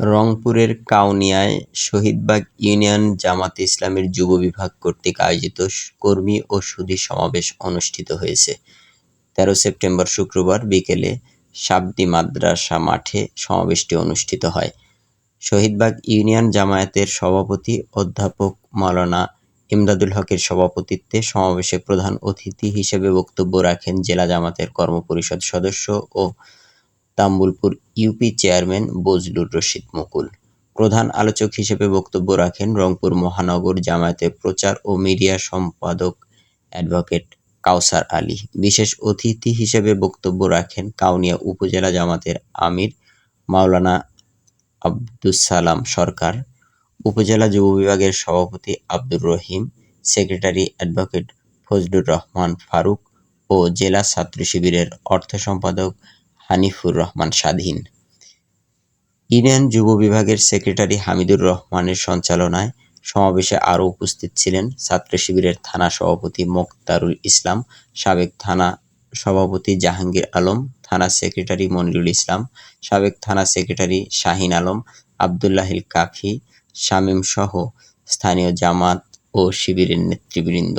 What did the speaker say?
রংপুরের কাউনিয়ায় শহীদবাগ ইউনিয়ন জামাতে ইসলামীর যুব বিভাগ কর্তৃক আয়োজিত কর্মী ও সুধী সমাবেশ অনুষ্ঠিত হয়েছে। তেরো সেপ্টেম্বর শুক্রবার বিকেলে শাবদি মাদ্রাসা মাঠে সমাবেশটি অনুষ্ঠিত হয়। শহীদবাগ ইউনিয়ন জামায়াতের সভাপতি অধ্যাপক মাওলানা ইমদাদুল হকের সভাপতিত্বে সমাবেশে প্রধান অতিথি হিসেবে বক্তব্য রাখেন জেলা জামাতের কর্মপরিষদ সদস্য ও তাম্বুলপুর ইউপি চেয়ারম্যান বজলুর রশিদ মুকুল। প্রধান আলোচক হিসেবে বক্তব্য রাখেন রংপুর মহানগর জামায়াতের প্রচার ও মিডিয়া সম্পাদক অ্যাডভোকেট কাউসার আলী। বিশেষ অতিথি হিসেবে বক্তব্য রাখেন কাউনিয়া উপজেলা জামাতের আমির মাওলানা আব্দুস সালাম সরকার, উপজেলা যুব বিভাগের সভাপতি আব্দুর রহিম, সেক্রেটারি অ্যাডভোকেট ফজলুর রহমান ফারুক ও জেলা ছাত্র শিবিরের অর্থ সম্পাদক হানিফুর রহমান স্বাধীন। ইউনিয়ন যুব বিভাগের সেক্রেটারি হামিদুর রহমানের সঞ্চালনায় সমাবেশে আরও উপস্থিত ছিলেন ছাত্র শিবিরের থানা সভাপতি মোক্তারুল ইসলাম, সাবেক থানা সভাপতি জাহাঙ্গীর আলম, থানা সেক্রেটারি মনিরুল ইসলাম, সাবেক থানা সেক্রেটারি শাহিন আলম, আবদুল্লাহিল কাফি, শামীম সহ স্থানীয় জামাত ও শিবিরের নেতৃবৃন্দ।